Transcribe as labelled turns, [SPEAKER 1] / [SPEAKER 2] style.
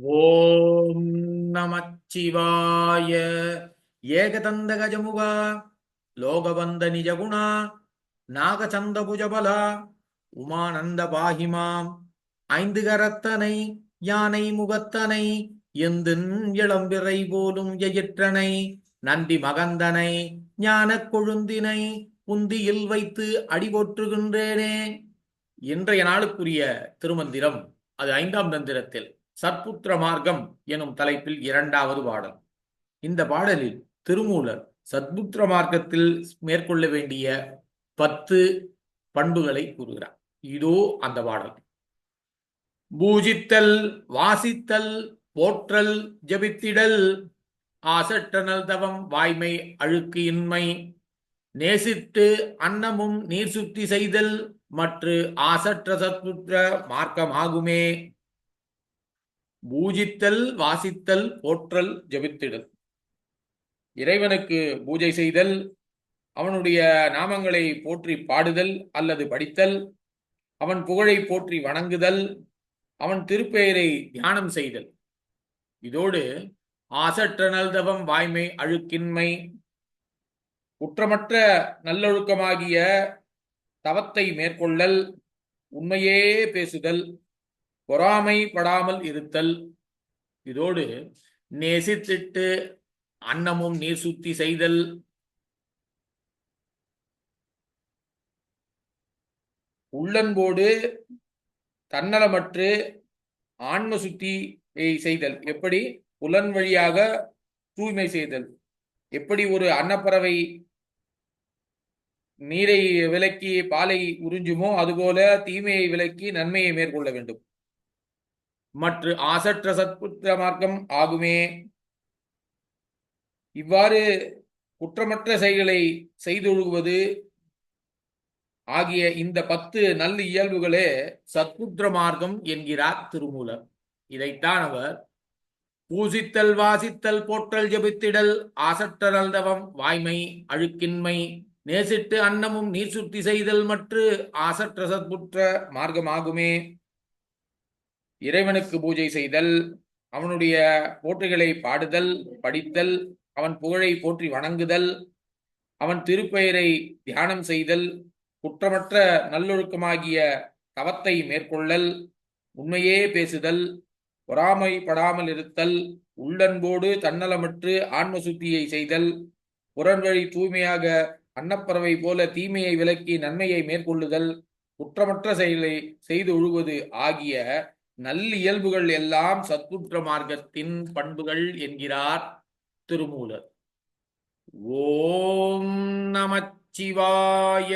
[SPEAKER 1] ஓம் நமச்சிவாய. ஏகதந்த கஜமுகா லோகவந்த நிஜகுணா நாகச்சந்த புஜபலா உமானந்த பாகிமாம் ஐந்து கரத்தனை யானை முகத்தனை எந்து இளம்பிறை போலும் எயிற்றனை நன்றி மகந்தனை ஞானக் கொழுந்தினை புந்தியில் வைத்து அடிபோற்றுகின்றேனே. இன்றைய நாளுக்குரிய திருமந்திரம் அது ஐந்தாம் தந்திரத்தில். சற்புத்திர மார்க்கம் எனும் தலைப்பில் இரண்டாவது பாடல். இந்த பாடலில் திருமூலர் சத்புத்திர மார்க்கத்தில் மேற்கொள்ள வேண்டிய பத்து பண்புகளை கூறுகிறார். இதோ அந்த பாடல். பூஜித்தல் வாசித்தல் போற்றல் ஜபித்திடல் ஆசட்டனல் தவம் வாய்மை அழுக்கு இன்மை நேசித்து அன்னமும் நீர் சுத்தி செய்தல் மற்ற ஆசற்ற சத்புத்திர மார்க்கமாகுமே. பூஜித்தல் வாசித்தல் போற்றல் ஜபித்திடல். இறைவனுக்கு பூஜை செய்தல் அவனுடைய நாமங்களை போற்றி பாடுதல் அல்லது படித்தல் அவன் புகழை போற்றி வணங்குதல் அவன் திருப்பெயரை தியானம் செய்தல். இதோடு ஆசற்றனல் தவம் வாய்மை அழுக்கின்மை குற்றமற்ற நல்லொழுக்கமாகிய தவத்தை மேற்கொள்ளல் உண்மையே பேசுதல் பொறாமைப்படாமல் இருத்தல். இதோடு நேசித்திட்டு அன்னமும் நீர் சுத்தி செய்தல். உள்ளன்போடு தன்னலமற்று ஆன்ம சுத்தியை செய்தல். எப்படி? புலன் வழியாக தூய்மை செய்தல். எப்படி ஒரு அன்னப்பறவை நீரை விலக்கி பாலை உறிஞ்சுமோ அதுபோல தீமையை விலக்கி நன்மையை மேற்கொள்ள வேண்டும். மற்ற ஆசற்ற சத்புத்திர மார்க்கம் ஆகுமே. இவ்வாறு குற்றமற்ற செயல்களை செய்தொழுகுவது ஆகிய இந்த பத்து நல்ல இயல்புகளே சத்புத்திர மார்க்கம் என்கிறார் திருமூலர். இதைத்தான் அவர் பூசித்தல் வாசித்தல் போற்றல் ஜபித்திடல் ஆசற்றல் தவம் வாய்மை அழுக்கின்மை நேசிட்டு அன்னமும் நீர் சுத்தி செய்தல் மற்ற ஆசற்ற சத்புற்ற மார்க்கமாகுமே. இறைவனுக்கு பூஜை செய்தல் அவனுடைய போற்றுகளை பாடுதல் படித்தல் அவன் புகழை போற்றி வணங்குதல் அவன் திருப்பெயரை தியானம் செய்தல் குற்றமற்ற நல்லொழுக்கமாகிய தவத்தை மேற்கொள்ளல் உண்மையே பேசுதல் பொறாமைப்படாமல் இருத்தல் உள்ளன்போடு தன்னலமற்று ஆன்ம சுத்தியை செய்தல் புறன்வழி தூய்மையாக அன்னப்பறவை போல தீமையை விலக்கி நன்மையை மேற்கொள்ளுதல் குற்றமற்ற செயலை செய்து ஒழுவது ஆகிய நல்லியல்புகள் எல்லாம் சத்குற்ற மார்க்கத்தின் பண்புகள் என்கிறார் திருமூலர். ஓம் நமச்சிவாய.